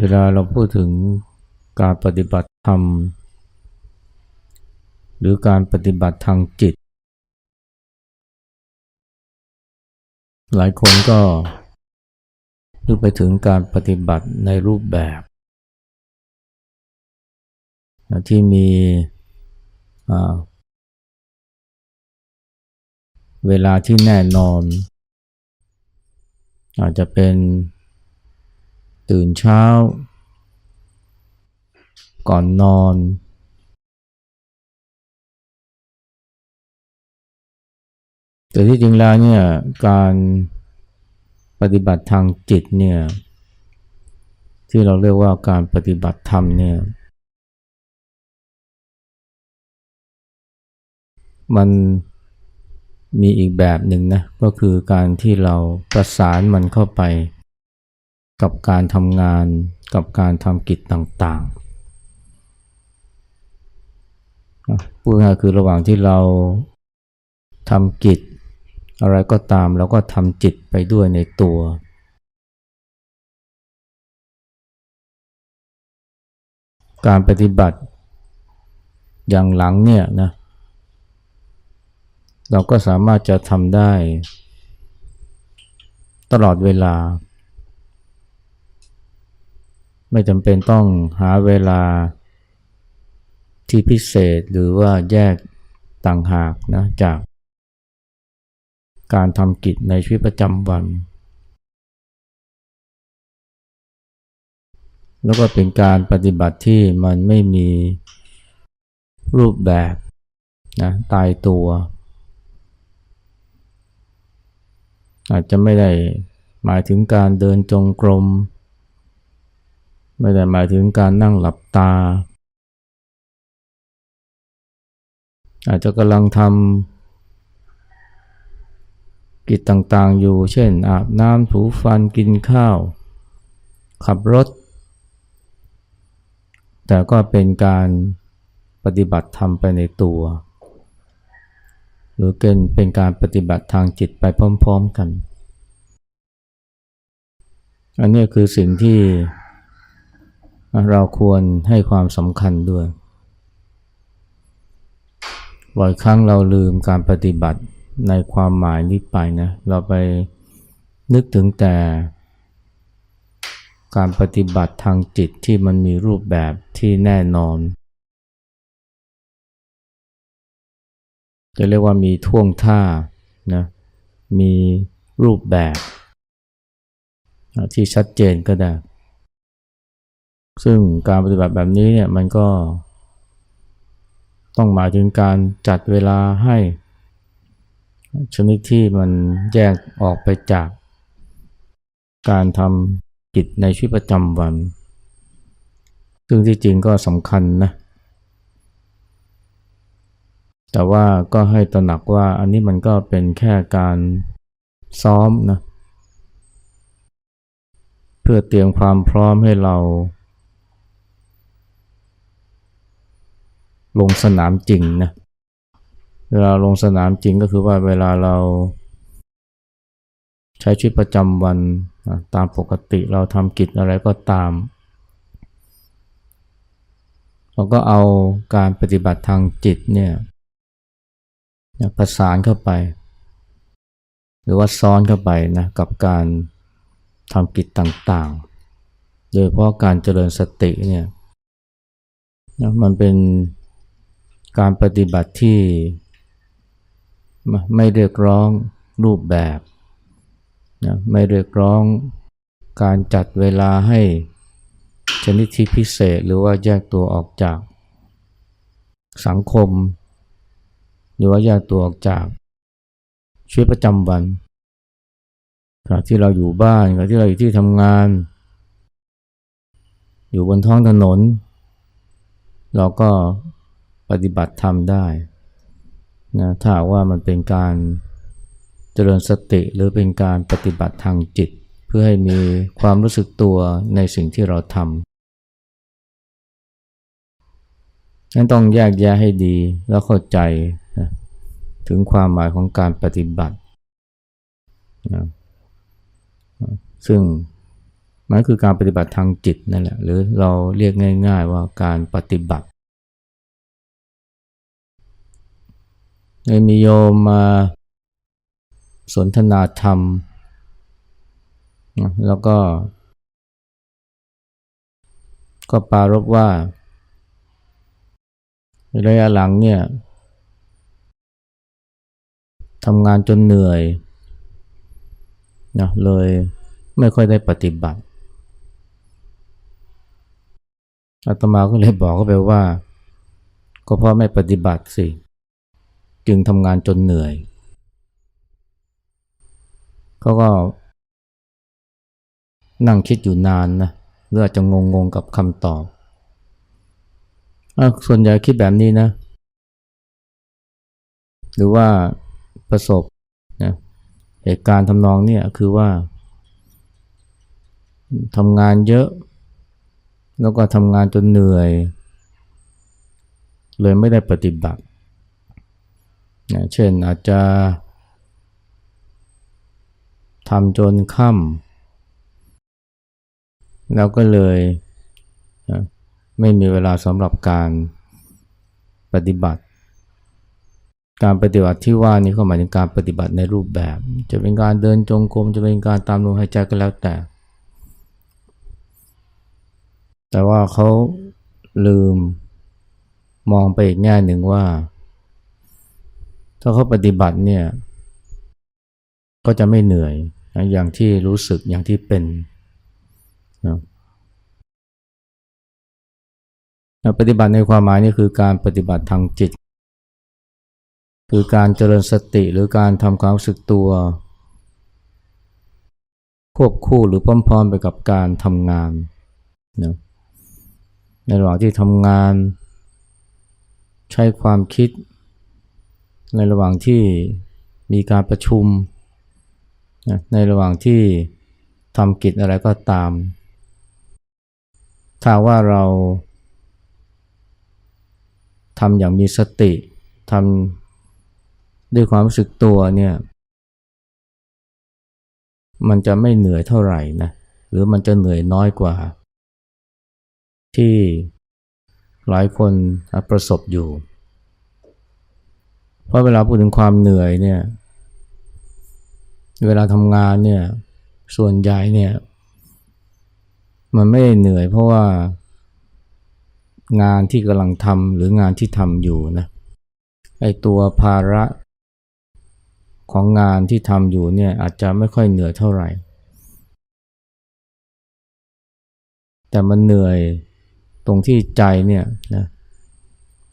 เวลาเราพูดถึงการปฏิบัติธรรม หรือการปฏิบัติทางจิต หลายคนก็นึกไปถึงการปฏิบัติในรูปแบบ ที่มีเวลาที่แน่นอน อาจจะเป็น ตื่นเช้า ก่อนนอน แต่ที่จริงแล้วเนี่ยการปฏิบัติทางจิตเนี่ยที่เราเรียกว่าการปฏิบัติธรรมเนี่ยมันมีอีกแบบหนึ่งนะก็คือการที่เราประสานมันเข้าไป กับการทำงานกับการทำกิจต่างๆพูดง่ายคือระหว่างที่เราทำกิจ อะไรก็ตามเราก็ทำจิตไปด้วยในตัว การปฏิบัติอย่างหลังเนี่ยนะเราก็สามารถจะทำได้ตลอดเวลา ไม่จำเป็นต้องหาเวลาที่พิเศษหรือว่าแยกต่างหากนะจาก การทำกิจในชีวิตประจำวัน แล้วก็เป็นการปฏิบัติที่มันไม่มีรูปแบบนะตายตัว อาจจะไม่ได้หมายถึงการเดินจงกรม ไม่ได้หมายถึงการนั่งหลับตา อาจจะกำลังทำกิจต่างๆอยู่ เช่น อาบน้ำถูฟันกินข้าว ขับรถ แต่ก็เป็นการปฏิบัติธรรมไปในตัว หรือเกินเป็นการปฏิบัติทางจิตไปพร้อม ๆกัน อันนี้คือสิ่งที่ เราควรให้ความสำคัญด้วยบ่อยครั้งเราลืมการปฏิบัติในความหมายนี้ไปนะ เราไปนึกถึงแต่การปฏิบัติทางจิตที่มันมีรูปแบบที่แน่นอน จะเรียกว่ามีท่วงท่านะ มีรูปแบบที่ชัดเจนก็ได้ ซึ่งการปฏิบัติแบบนี้เนี่ยมันก็ ต้องหมายถึงการจัดเวลาให้ ชนิดที่มันแยกออกไปจาก การทำกิจในชีวิตประจำวัน ซึ่งที่จริงก็สำคัญนะแต่ว่าก็ให้ตระหนักว่าอันนี้มันก็เป็นแค่การซ้อมนะเพื่อเตรียมความพร้อมให้เรา ลงสนามจริงนะเวลาลงสนามจริงก็คือว่าเวลาเราใช้ชีวิตประจำวันตามปกติเราทำกิจอะไรก็ตามเราก็เอาการปฏิบัติทางจิตเนี่ยประสานเข้าไป หรือว่าซ้อนเข้าไปนะกับการทำกิจต่างๆ โดยเพราะการเจริญสติเนี่ยมันเป็น การปฏิบัติที่ไม่เรียกร้องรูปแบบนะไม่เรียกร้องการจัดเวลาให้ชนิดที่พิเศษหรือว่าแยกตัวออกจากสังคม หรือว่าแยกตัวออกจากชีวิตประจำวันขณะที่เราอยู่บ้านขณะที่เราอยู่ที่ทำงาน อยู่บนท้องถนน เราก็ ปฏิบัติธรรมได้นะถ้าว่ามันเป็นการเจริญสติหรือเป็นการปฏิบัติทางจิต เพื่อให้มีความรู้สึกตัวในสิ่งที่เราทำนั้นต้องแยกแยะให้ดีแล้วเข้าใจนะถึงความหมายของการปฏิบัตินะซึ่งมันคือการปฏิบัติทางจิตนั่นแหละหรือเราเรียกง่าย ๆว่าการปฏิบัติ ในมีโยมมาสนทนาธรรม แล้วก็ ก็ปรารบว่าระยะหลังเนี่ยทำงานจนเหนื่อยนะเลยไม่ค่อยได้ปฏิบัติอาตมาก็เลยบอกเขาไปว่า ก็เพราะไม่ปฏิบัติสิ จึงทำงานจนเหนื่อย เขาก็ นั่งคิดอยู่นานนะหรืออาจจะงงๆกับคำตอบอส่วนใหญ่คิดแบบนี้นะ หรือว่าประสบนะเหตุการณ์ทำนองเนี่ยคือว่าทำงานเยอะ แล้วก็ทำงานจนเหนื่อย เลยไม่ได้ปฏิบัติ นะเช่นอาจจะทำจนค่ำแล้วก็เลยนะไม่มีเวลาสำหรับการปฏิบัติ การปฏิบัติที่ว่านี้ก็หมายถึงการปฏิบัติในรูปแบบ จะเป็นการเดินจงกรมจะเป็นการตามลมหายใจก็แล้วแต่ แต่ว่าเขาลืมมองไปอีกแง่หนึ่งว่า ถ้าเขาปฏิบัติเนี่ย ก็จะไม่เหนื่อยนะอย่างที่รู้สึกอย่างที่เป็นนะปฏิบัติในความหมายนี่คือการปฏิบัติทางจิต คือการเจริญสติหรือการทำความรู้สึกตัว ควบคู่หรือพร้อมๆไปกับการทำงานนะในระหว่างที่ทำงาน ใช้ความคิด ในระหว่างที่มีการประชุมนะในระหว่างที่ทำกิจอะไรก็ตาม ถ้าว่าเราทำอย่างมีสติทำด้วยความรู้สึกตัวเนี่ย มันจะไม่เหนื่อยเท่าไหร่นะ หรือมันจะเหนื่อยน้อยกว่า ที่หลายคนประสบอยู่ เพราะเวลาพูดถึงความเหนื่อยเนี่ย เวลาทำงานเนี่ย ส่วนใหญ่เนี่ย มันไม่ได้เหนื่อย เพราะว่างานที่กำลังทำหรืองานที่ทำอยู่นะไอตัวภาระของงานที่ทำอยู่เนี่ย อาจจะไม่ค่อยเหนื่อยเท่าไหร่ แต่มันเหนื่อยตรงที่ใจเนี่ยนะ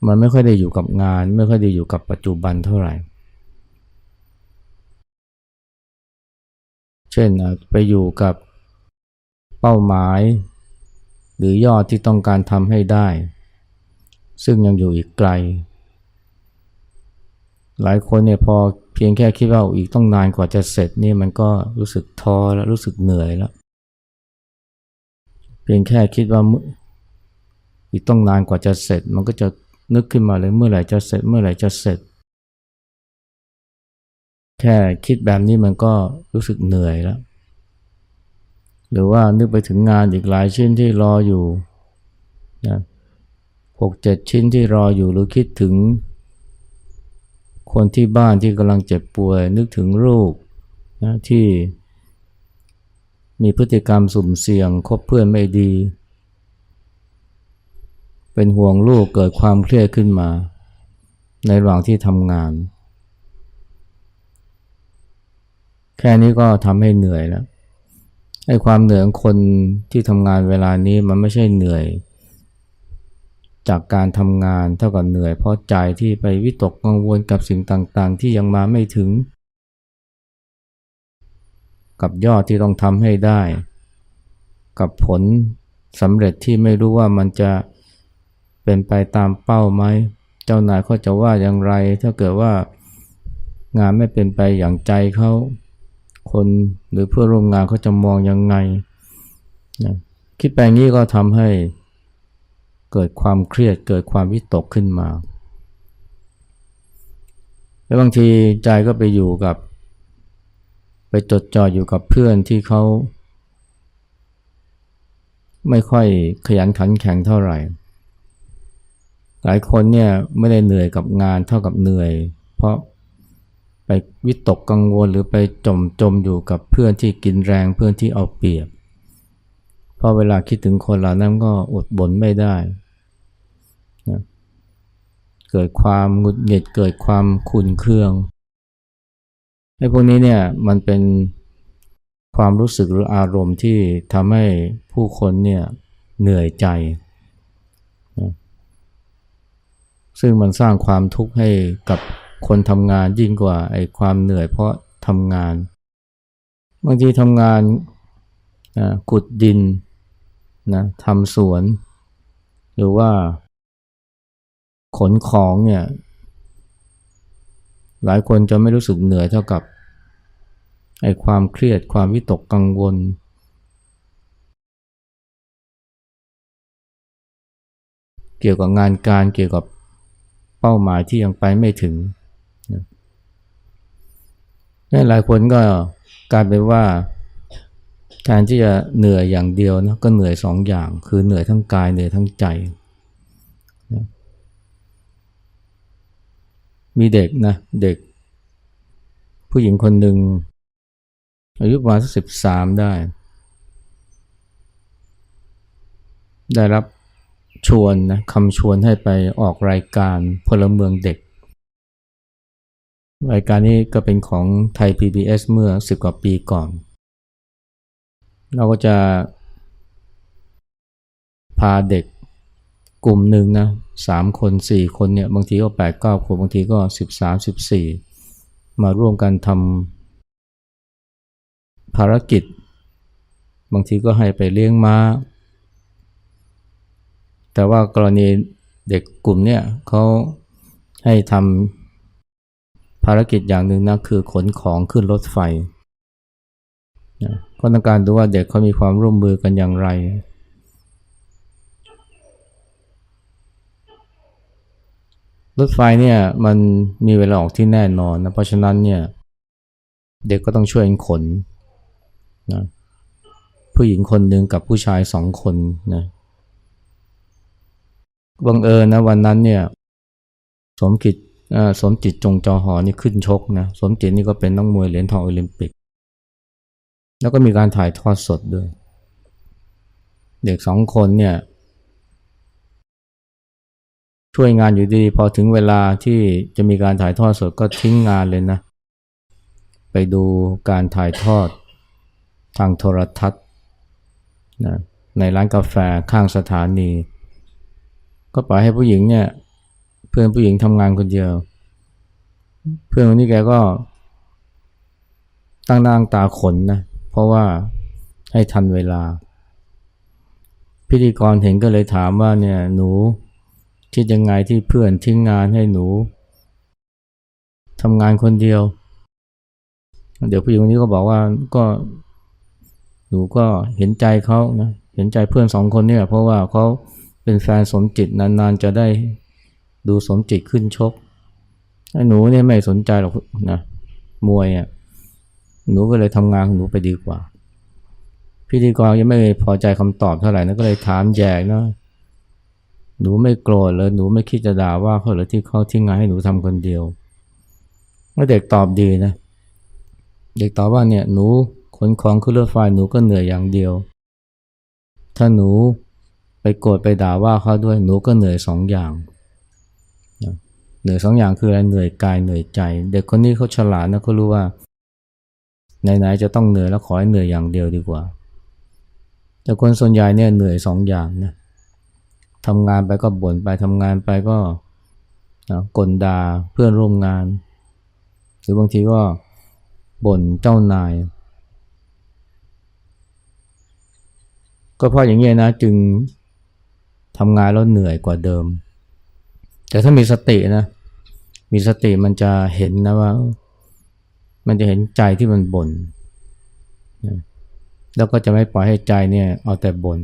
มันไม่ค่อยได้อยู่กับงาน ไม่ค่อยได้อยู่กับปัจจุบันเท่าไหร่ เช่นไปอยู่กับเป้าหมาย หรือยอดที่ต้องการทำให้ได้ ซึ่งยังอยู่อีกไกล หลายคนเนี่ยพอเพียงแค่คิดว่าอีกต้องนานกว่าจะเสร็จนี่มันก็รู้สึกท้อแล้วรู้สึกเหนื่อยแล้ว เพียงแค่คิดว่าอีกต้องนานกว่าจะเสร็จมันก็จะ นึกขึ้นมาเลยเมื่อไหร่จะเสร็จ เมื่อไหร่จะเสร็จ แค่คิดแบบนี้มันก็รู้สึกเหนื่อยแล้ว หรือว่านึกไปถึงงานอีกหลายชิ้นที่รออยู่นะหกเจ็ดชิ้นที่รออยู่หรือคิดถึง คนที่บ้านที่กำลังเจ็บป่วย นึกถึงลูกนะที่มีพฤติกรรมสุ่มเสี่ยงคบเพื่อนไม่ดี เป็นห่วงลูกเกิดความเครียดขึ้นมา ในระหว่างที่ทำงาน แค่นี้ก็ทำให้เหนื่อยแล้วไอ้ความเหนื่อยของคนที่ทำงานเวลานี้มันไม่ใช่เหนื่อย จากการทำงานเท่ากับเหนื่อย เพราะใจที่ไปวิตกกังวลกับสิ่งต่างๆ ที่ยังมาไม่ถึง กับยอดที่ต้องทำให้ได้ กับผลสำเร็จที่ไม่รู้ว่ามันจะ เป็นไปตามเป้าไหม เจ้านายเขาจะว่าอย่างไร ถ้าเกิดว่างานไม่เป็นไปอย่างใจเขาคนหรือเพื่อร่วมงานเขาจะมองยังไงนะคิดแปลงนี้ก็ทำให้เกิดความเครียดเกิดความวิตกขึ้นมาแล้วบางทีใจก็ไปอยู่กับ ไปจดจ่ออยู่กับเพื่อนที่เขา ไม่ค่อยขยันขันแข็งเท่าไหร่ หลายคนเนี่ยไม่ได้เหนื่อยกับงานเท่ากับเหนื่อย เพราะไปวิตกกังวลหรือไปจมจมอยู่กับเพื่อนที่กินแรงเพื่อนที่เอาเปรียบเพราะเวลาคิดถึงคนเหล่านั้นก็อดบ่นไม่ได้นะเกิดความหงุดหงิดเกิดความขุนเคืองไอ้พวกนี้เนี่ยมันเป็นความรู้สึกหรืออารมณ์ที่ทำให้ผู้คนเนี่ยเหนื่อยใจนะ ซึ่งมันสร้างความทุกข์ให้กับคนทำงานยิ่งกว่าไอ้ความเหนื่อยเพราะทำงาน บางทีทำงานนะขุดดินนะทำสวน หรือว่า ขนของเนี่ย หลายคนจะไม่รู้สึกเหนื่อยเท่ากับไอ้ความเครียดความวิตกกังวล เกี่ยวกับงานการเกี่ยวกับ เป้าหมายที่ยังไปไม่ถึงนะหลายคนก็กลายเป็นว่าแทนที่จะเหนื่อยอย่างเดียวนะก็เหนื่อยสองอย่าง คือเหนื่อยทั้งกายเหนื่อยทั้งใจนะมีเด็กนะเด็ก ผู้หญิงคนหนึ่งอายุประมาณสักสิบสามได้ ได้รับ ชวนนะคำชวนให้ไปออกรายการพลเมืองเด็ก รายการนี้ก็เป็นของไทย PBS เมื่อสิบกว่าปีก่อน เราก็จะพาเด็กกลุ่มหนึ่งนะสามคนสี่คนเนี่ยบางทีก็แปดเก้าคนบางทีก็สิบสามสิบสี่มาร่วมกันทำภารกิจ บางทีก็ให้ไปเลี้ยงม้า แต่ว่ากรณีเด็กกลุ่มเนี่ยเขาให้ทำภารกิจอย่างหนึ่งนะคือขนของขึ้นรถไฟก็ต้องการดูว่าเด็กเขามีความร่วมมือกันอย่างไร รถไฟเนี่ยมันมีเวลาออกที่แน่นอนนะเพราะฉะนั้นเนี่ยเด็กก็ต้องช่วยขนนะผู้หญิงคนหนึ่งกับผู้ชายสองคนนะ บังเอิญนะวันนั้นเนี่ยสมกิจสมจิตจงจอหอนี่ขึ้นชกนะสมจิตนี่ก็เป็นนักมวยเหรียญทองโอลิมปิก แล้วก็มีการถ่ายทอดสดด้วย เด็กสองคนเนี่ย ช่วยงานอยู่ดี พอถึงเวลาที่จะมีการถ่ายทอดสดก็ทิ้งงานเลยนะ ไปดูการถ่ายทอดทางโทรทัศน์นะในร้านกาแฟข้างสถานี ก็ปล่อยให้ผู้หญิงเนี่ย เพื่อนผู้หญิงทำงานคนเดียว เพื่อนคนนี้แกก็ ตั้งนางตาขนนะ เพราะว่าให้ทันเวลา พิธีกรเห็นก็เลยถามว่าเนี่ย หนูคิดยังไงที่เพื่อนทิ้งงานให้หนูทำงานคนเดียว เดี๋ยวผู้หญิงคนนี้ก็บอกว่าก็หนูก็เห็นใจเขานะเห็นใจเพื่อนสองคนเนี่ยเพราะว่าเขา เป็นแฟนสมจิตนานๆจะได้ดูสมจิตขึ้นชกไอ้หนูเนี่ยไม่สนใจหรอกนะมวยอะหนูก็เลยทำงานของหนูไปดีกว่า พิธีกรยังไม่พอใจคำตอบเท่าไหร่นะก็เลยถามแยกนะหนูไม่โกรธเลยหนูไม่คิดจะด่าว่าเขาหรือที่เขาทิ้งงานให้หนูทำคนเดียวเมื่อเด็กตอบดีนะ เด็กตอบว่าเนี่ยหนูขนของขึ้นรถไฟหนูก็เหนื่อยอย่างเดียว ถ้าหนู ไปโกรธไปด่าว่าเขาด้วยหนูก็เหนื่อยสองอย่างเหนื่อยสองอย่างคืออะไรเหนื่อยกายเหนื่อยใจ เด็กคนนี้เขาฉลาดนะเขารู้ว่าไหนๆจะต้องเหนื่อยแล้วขอให้เหนื่อยอย่างเดียวดีกว่า แต่คนส่วนใหญ่เนี่ยเหนื่อยสองอย่างนะทำงานไปก็บ่นไปทำงานไปก็กลดาเพื่อนร่วมงาน หรือบางทีก็บ่นเจ้านาย ก็เพราะอย่างนี้นะจึง ทำงานแล้วเหนื่อยกว่าเดิม แต่ถ้ามีสตินะมีสติมันจะเห็นนะว่า มันจะเห็นใจที่มันบน่นแล้วก็จะไม่ปล่อยให้ใจเนี่ยเอาแต่บน่น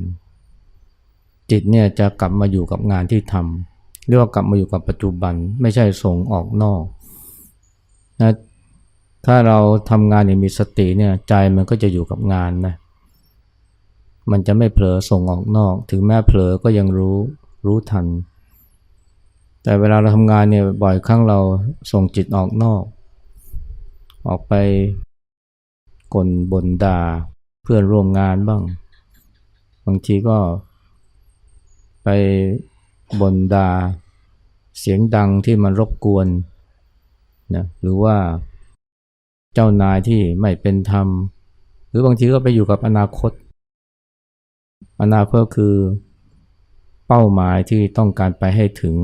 จิตเนี่ยจะกลับมาอยู่กับงานที่ทำเรียกว่ากลับมาอยู่กับปัจจุบัน ไม่ใช่ส่งออกนอกนะถ้าเราทำงานอย่างมีสติเนี่ยใจมันก็จะอยู่กับงานนะ มันจะไม่เผลอส่งออกนอก ถึงแม้เผลอก็ยังรู้รู้ทัน แต่เวลาเราทำงานเนี่ยบ่อยครั้งเราส่งจิตออกนอก ออกไปกลบนด่าเพื่อนร่วมงานบ้าง บางทีก็ไปบนด่าเสียงดังที่มันรบกวนนะหรือว่าเจ้านายที่ไม่เป็นธรรม หรือบางทีก็ไปอยู่กับอนาคต อนาคตคือเป้าหมายที่ต้องการไปให้ถึง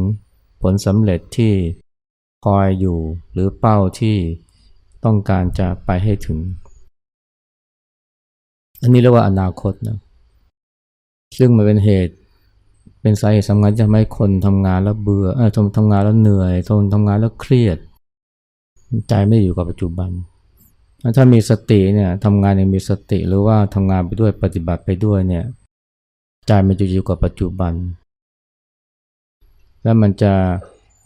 ผลสำเร็จที่คอยอยู่หรือเป้าที่ต้องการจะไปให้ถึง อันนี้เรียกว่าอนาคตนะซึ่งมันเป็นเหตุเป็นสาเหตุสำคัญที่ทำให้คนทำงานแล้วเบื่อเออทำทำงานแล้วเหนื่อยทนทำงานแล้วเครียด ใจไม่อยู่กับปัจจุบัน ถ้ามีสติเนี่ยทำงานยังมีสติหรือว่าทำงานไปด้วยปฏิบัติไปด้วยเนี่ย ใจมันจะอยู่กับปัจจุบัน แล้วมันจะ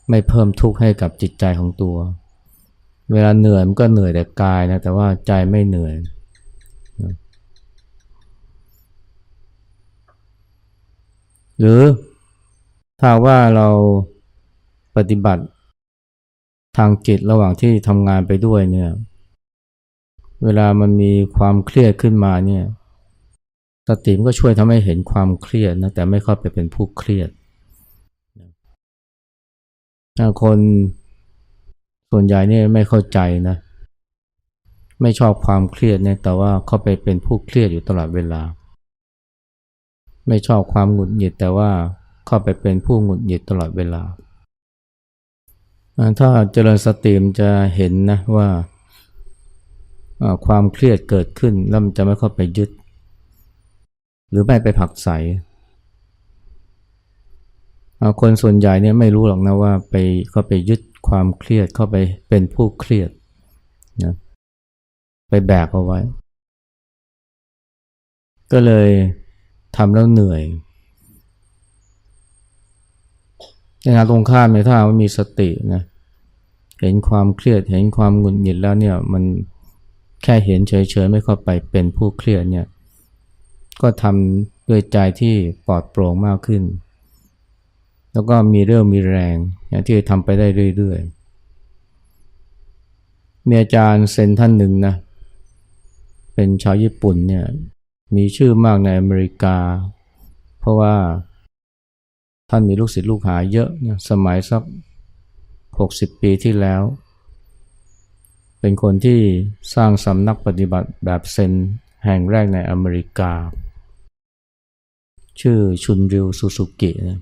ไม่เพิ่มทุกข์ให้กับจิตใจของตัว เวลาเหนื่อยมันก็เหนื่อยแต่กายนะแต่ว่าใจไม่เหนื่อย หรือถ้าว่าเราปฏิบัติทางจิตระหว่างที่ทำงานไปด้วยเนี่ย เวลามันมีความเครียดขึ้นมาเนี่ย สติมันก็ช่วยทำให้เห็นความเครียดนะแต่ไม่เข้าไปเป็นผู้เครียดคนส่วนใหญ่เนี่ยไม่เข้าใจนะ ไม่ชอบความเครียดเนี่ยแต่ว่าเข้าไปเป็นผู้เครียดอยู่ตลอดเวลา ไม่ชอบความหงุดหงิดแต่ว่าเข้าไปเป็นผู้หงุดหงิดตลอดเวลา ถ้าเจริญสติมจะเห็นนะว่าความเครียดเกิดขึ้นแล้วมันจะไม่เข้าไปยึด หรือไม่ไปผักใสคนส่วนใหญ่เนี่ยไม่รู้หรอกนะว่าไปเข้าไปยึดความเครียดเข้าไปเป็นผู้เครียดนะไปแบกเอาไว้ ก็เลยทำแล้วเหนื่อยในทางตรงข้ามเนี่ยถ้ามันมีสตินะเห็นความเครียดเห็นความหงุดหงิดแล้วเนี่ยมันแค่เห็นเฉยๆไม่เข้าไปเป็นผู้เครียดเนี่ย ก็ทำด้วยใจที่ปลอดโปร่งมากขึ้น แล้วก็มีเรื่องมีแรงอย่างที่ทำไปได้เรื่อยๆ มีอาจารย์เซนท่านหนึ่งนะ เป็นชาวญี่ปุ่นเนี่ย มีชื่อมากในอเมริกา เพราะว่าท่านมีลูกศิษย์ลูกหาเยอะนะสมัยสัก 60 ปีที่แล้ว เป็นคนที่สร้างสำนักปฏิบัติแบบเซนแห่งแรกในอเมริกา ชื่อชุนริวซูซูกินะ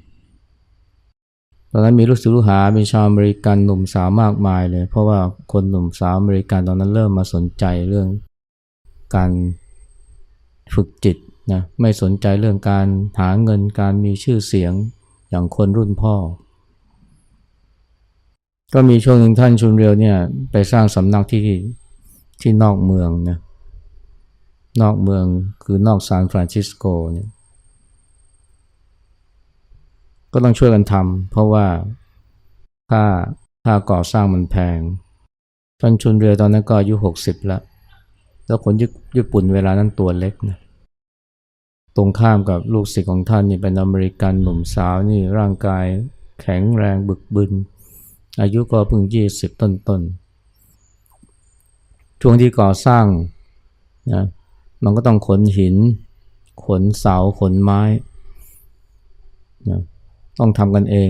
ตอนนั้นมีลูกศิษย์ลูกหาเป็นชาวอเมริกันหนุ่มสาวมากมายเลย เพราะว่าคนหนุ่มสาวอเมริกันตอนนั้นเริ่มมาสนใจเรื่องการฝึกจิตนะไม่สนใจเรื่องการหาเงินการมีชื่อเสียงอย่างคนรุ่นพ่อ ก็มีช่วงหนึ่งท่านชุนเรียวเนี่ยไปสร้างสำนักที่ที่นอกเมืองนะนอกเมืองคือนอกซานฟรานซิสโกเนี่ย ก็ต้องช่วยกันทำเพราะว่าค่าค่าก่อสร้างมันแพงท่านชุนเรียวตอนนั้นก็อายุหกสิบแล้ว แล้วคนญี่ปุ่นเวลานั้นตัวเล็กนะตรงข้ามกับลูกศิษย์ของท่านนี่เป็นอเมริกันหนุ่มสาวนี่ร่างกายแข็งแรงบึกบึน อายุก็เพิ่งยี่สิบต้นๆช่วงที่ก่อสร้างนะมันก็ต้องขนหิน ขนเสาขนไม้นะ ต้องทำกันเอง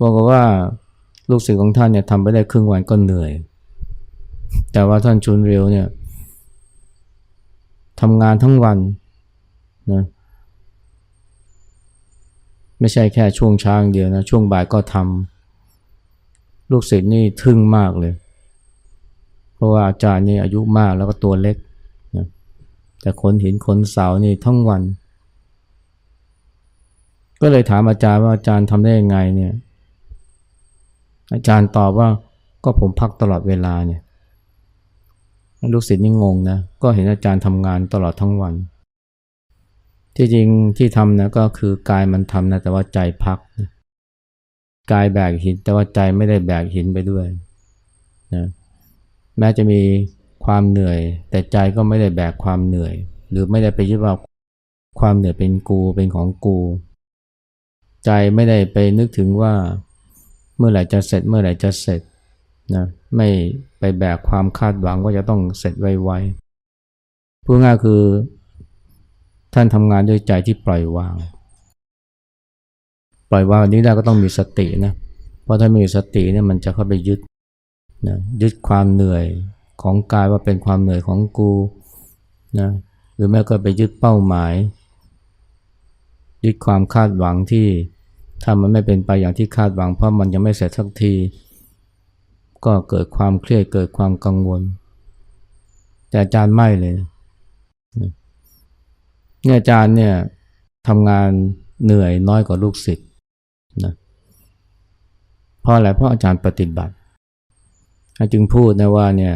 บอกว่าลูกศิษย์ของท่านเนี่ยทำไปได้ครึ่งวันก็เหนื่อย แต่ว่าท่านชุนเรียวเนี่ยทำงานทั้งวันนะไม่ใช่แค่ช่วงเช้าเดียวนะ ช่วงบ่ายก็ทำลูกศิษย์นี่ทึ่งมากเลย เพราะว่าอาจารย์นี่อายุมากแล้วก็ตัวเล็กนะแต่คนหินคนเสานี่ทั้งวัน ก็เลยถามอาจารย์ว่าอาจารย์ทำได้ยังไงเนี่ย อาจารย์ตอบว่าก็ผมพักตลอดเวลาเนี่ย ลูกศิษย์นี่งงนะ ก็เห็นอาจารย์ทำงานตลอดทั้งวัน ที่จริงที่ทำนะก็คือกายมันทำนะแต่ว่าใจพักนะกายแบกหิน แต่ว่าใจไม่ได้แบกหินไปด้วยนะแม้จะมีความเหนื่อย แต่ใจก็ไม่ได้แบกความเหนื่อย หรือไม่ได้ไปยึดว่าความเหนื่อยเป็นกูเป็นของกู ใจไม่ได้ไปนึกถึงว่าเมื่อไหร่จะเสร็จเมื่อไหร่จะเสร็จนะไม่ไปแบกความคาดหวังว่าจะต้องเสร็จไวๆพูดง่ายคือ ท่านทำงานด้วยใจที่ปล่อยวาง ปล่อยวางอันนี้ได้ก็ต้องมีสตินะเพราะถ้าไม่มีสติเนี่ยมันจะเข้าไปยึดนะยึดความเหนื่อยของกายว่าเป็นความเหนื่อยของกูนะหรือแม้ก็ไปยึดเป้าหมาย ยึดความคาดหวังที่ ถ้ามันไม่เป็นไปอย่างที่คาดหวังเพราะมันยังไม่เสร็จสักที ก็เกิดความเครียดเกิดความกังวล แต่อาจารย์ไม่เลยเนี่ยอาจารย์เนี่ยทำงานเหนื่อยน้อยกว่าลูกศิษย์นะเพราะอะไรเพราะอาจารย์ปฏิบัติจึงพูดนะว่าเนี่ย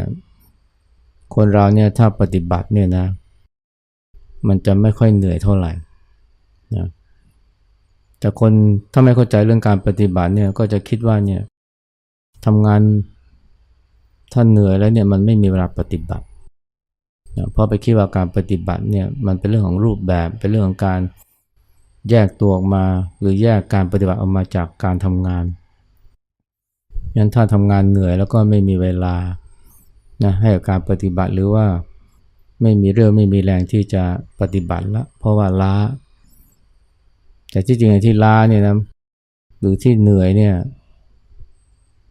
คนเราเนี่ยถ้าปฏิบัติเนี่ยนะ มันจะไม่ค่อยเหนื่อยเท่าไหร่ แต่คนถ้าไม่เข้าใจเรื่องการปฏิบัติเนี่ยก็จะคิดว่าเนี่ยทำงานถ้าเหนื่อยแล้วเนี่ยมันไม่มีเวลาปฏิบัติเพราะไปคิดว่าการปฏิบัติเนี่ยมันเป็นเรื่องของรูปแบบเป็นเรื่องของการแยกตัวออกมา หรือแยกการปฏิบัติออกมาจากการทำงานยันถ้าทำงานเหนื่อยแล้วก็ไม่มีเวลานะให้กับการปฏิบัติหรือว่าไม่มีเรื่องไม่มีแรงที่จะปฏิบัติละเพราะว่าล้า แต่ที่จริงที่ล้าเนี่ยนะหรือที่เหนื่อยเนี่ย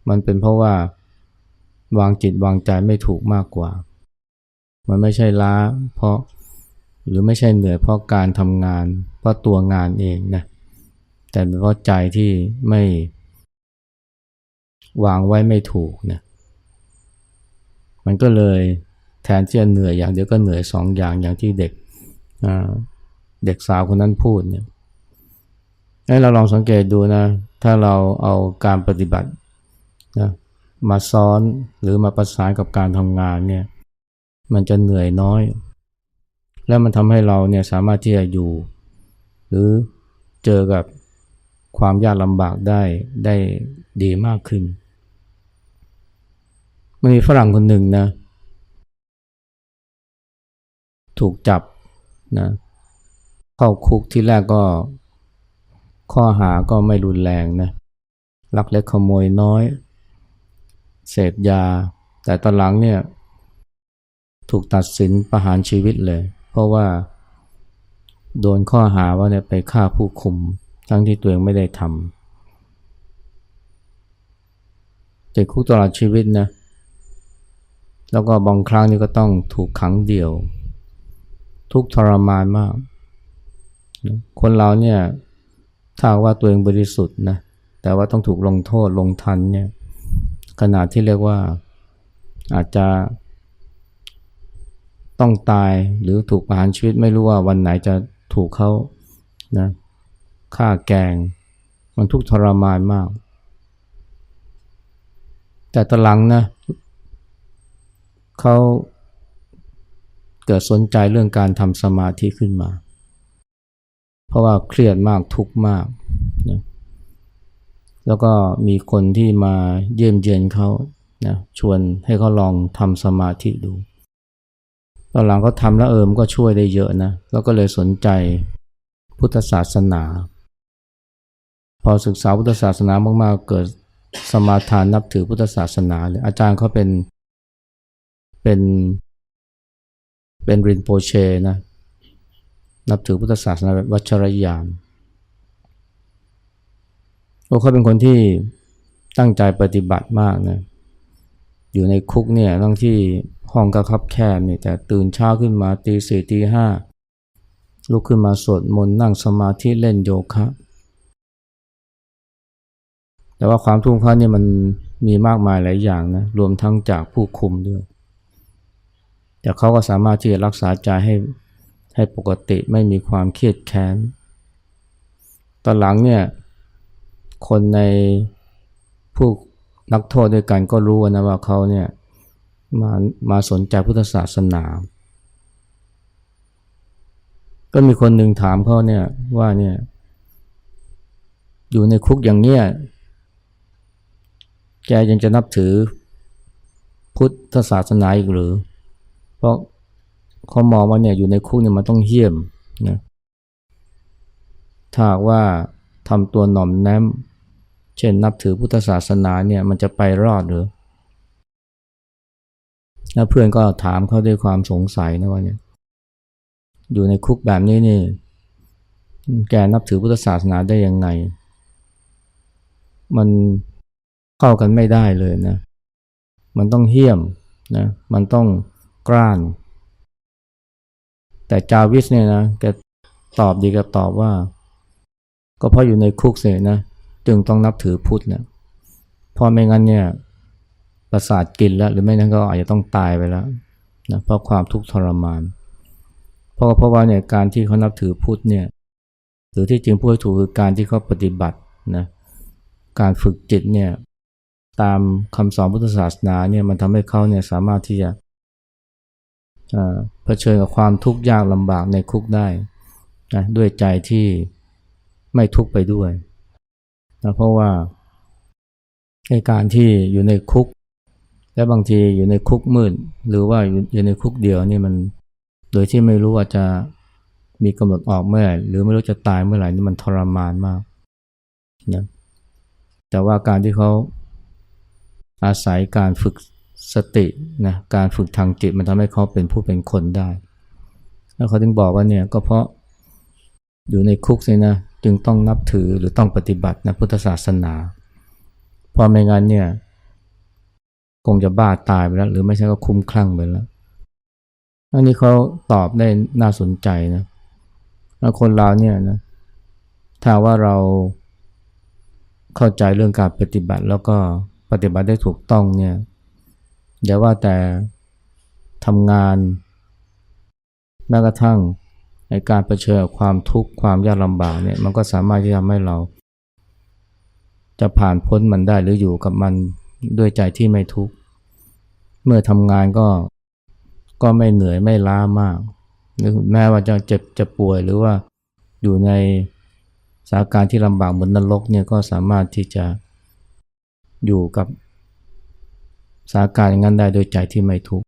มันเป็นเพราะว่าวางจิตวางใจไม่ถูกมากกว่า มันไม่ใช่ล้า เพราะหรือไม่ใช่เหนื่อยเพราะการทำงาน เพราะตัวงานเองนะแต่เป็นเพราะใจที่ไม่ วางไว้ไม่ถูกนะมันก็เลยแทนที่จะเหนื่อยอย่างเดียวก็เหนื่อยสองอย่างอย่างที่เด็กเด็กสาวคนนั้นพูดเนี่ย ให้เราลองสังเกตดูนะ ถ้าเราเอาการปฏิบัตินะมาซ้อนหรือมาประสานกับการทำงานเนี่ย มันจะเหนื่อยน้อย แล้วมันทำให้เราเนี่ยสามารถที่จะอยู่ หรือเจอกับความยากลำบากได้ได้ดีมากขึ้น มันมีฝรั่งคนหนึ่งนะ ถูกจับนะเข้าคุกที่แรกก็ ข้อหาก็ไม่รุนแรงนะลักเล็กขโมยน้อย เสพยา แต่ตอนหลังเนี่ยถูกตัดสินประหารชีวิตเลย เพราะว่าโดนข้อหาว่าเนี่ยไปฆ่าผู้คุม ทั้งที่ตัวเองไม่ได้ทำติดคุกตลอดชีวิตนะ แล้วก็บางครั้งนี่ก็ต้องถูกขังเดี่ยว ทุกทรมานมาก คนเราเนี่ย ถ้าว่าตัวเองบริสุทธิ์นะแต่ว่าต้องถูกลงโทษลงทันเนี่ยขนาดที่เรียกว่าอาจจะต้องตายหรือถูกประหารชีวิตไม่รู้ว่าวันไหนจะถูกเขานะฆ่าแกง มันทุกทรมานมาก แต่ตหลังนะเขาเกิดสนใจเรื่องการทำสมาธิขึ้นมา เพราะว่าเครียดมากทุกข์มากนะแล้วก็มีคนที่มาเยี่ยมเยียนเขานะชวนให้เขาลองทำสมาธิดู ตอนหลังเขาทำแล้วเอิมก็ช่วยได้เยอะนะ แล้วก็เลยสนใจพุทธศาสนา พอศึกษาพุทธศาสนามากๆ เกิดสมาทานนับถือพุทธศาสนาเลยอาจารย์เขาเป็นเป็นเป็นรินโปเชนะ นับถือพุทธศาสนาแบบวัชรยานโอ้เขาเป็นคนที่ตั้งใจปฏิบัติมากนะอยู่ในคุกเนี่ยทั้งที่ห้องก็คับแคบเนี่ยแต่ตื่นเช้าขึ้นมาตีสี่ตีห้าลุกขึ้นมาสวดมนต์นั่งสมาธิเล่นโยคะ แต่ว่าความทุ่มเขาเนี่ยมันมีมากมายหลายอย่างนะรวมทั้งจากผู้คุมด้วย แต่เขาก็สามารถที่จะรักษาใจให้ ให้ปกติไม่มีความเครียดแค้น ตอนหลังเนี่ย คนในผู้นักโทษด้วยกันก็รู้นะว่าเขาเนี่ยมามาสนใจพุทธศาสนา ก็มีคนหนึ่งถามเขาเนี่ยว่าเนี่ย อยู่ในคุกอย่างเนี้ยแกยังจะนับถือพุทธศาสนาอีกหรือ เพราะ เขามองว่าเนี่ยอยู่ในคุกเนี่ยมันต้องเหี้ยมนะถ้าหากว่าทำตัวหน่อมแนมเช่นนับถือพุทธศาสนาเนี่ยมันจะไปรอดหรือแล้วเพื่อนก็ถามเขาด้วยความสงสัยนะว่าเนี่ยอยู่ในคุกแบบนี้นี่ แกนับถือพุทธศาสนาได้ยังไง มันเข้ากันไม่ได้เลยนะ มันต้องเหี้ยมนะ มันต้องกล้าน แต่จาวิสเนี่ยนะแกตอบดีกับตอบว่า ก็เพราะอยู่ในคุกเสียนะจึงต้องนับถือพุทธเนี่ยเพราะไม่งั้นเนี่ยประสาทกินแล้ว หรือไม่นั้นก็อาจจะต้องตายไปแล้วนะเพราะความทุกข์ทรมาน เพราะเพราะว่าเนี่ยการที่เขานับถือพุทธเนี่ยหรือที่จริงพูดให้ถูกคือการที่เขาปฏิบัตินะการฝึกจิตเนี่ยตามคำสอนพุทธศาสนาเนี่ยมันทำให้เขาเนี่ยสามารถที่จะ เผชิญกับความทุกข์ยากลำบากในคุกได้นะด้วยใจที่ไม่ทุกข์ไปด้วยนะเพราะว่าในการที่อยู่ในคุก และบางทีอยู่ในคุกมืด หรือว่าอยู่ในคุกเดียวนี่มันโดยที่ไม่รู้ว่าจะมีกำหนดออกเมื่อไหร่หรือไม่รู้จะตายเมื่อไหร่นี่มันทรมานมากนะแต่ว่าการที่เขาอาศัยการฝึก สตินะการฝึกทางจิตมันทำให้เขาเป็นผู้เป็นคนได้ แล้วเขาถึงบอกว่าเนี่ยก็เพราะอยู่ในคุกสินะจึงต้องนับถือหรือต้องปฏิบัตินะพุทธศาสนา เพราะไม่งั้นเนี่ยคงจะบ้าตายไปแล้ว หรือไม่ใช่ก็คุ้มคลั่งไปแล้วอันนี้เขาตอบได้น่าสนใจนะแล้วคนเราเนี่ยนะถ้าว่าเราเข้าใจเรื่องการปฏิบัติแล้วก็ปฏิบัติได้ถูกต้องเนี่ย อย่าว่าแต่ทำงาน แม้กระทั่งในการเผชิญกับความทุกข์ความยากลำบากเนี่ยมันก็สามารถที่จะทำให้เรา จะผ่านพ้นมันได้หรืออยู่กับมันด้วยใจที่ไม่ทุกข์เมื่อทำงานก็ก็ไม่เหนื่อยไม่ล้ามากหรือแม้ว่าจะเจ็บจะป่วยหรือว่าอยู่ในสถานการณ์ที่ลำบากเหมือนนรกเนี่ยก็สามารถที่จะอยู่กับ สาการอย่างนั้นได้โดยใจที่ไม่ทุกข์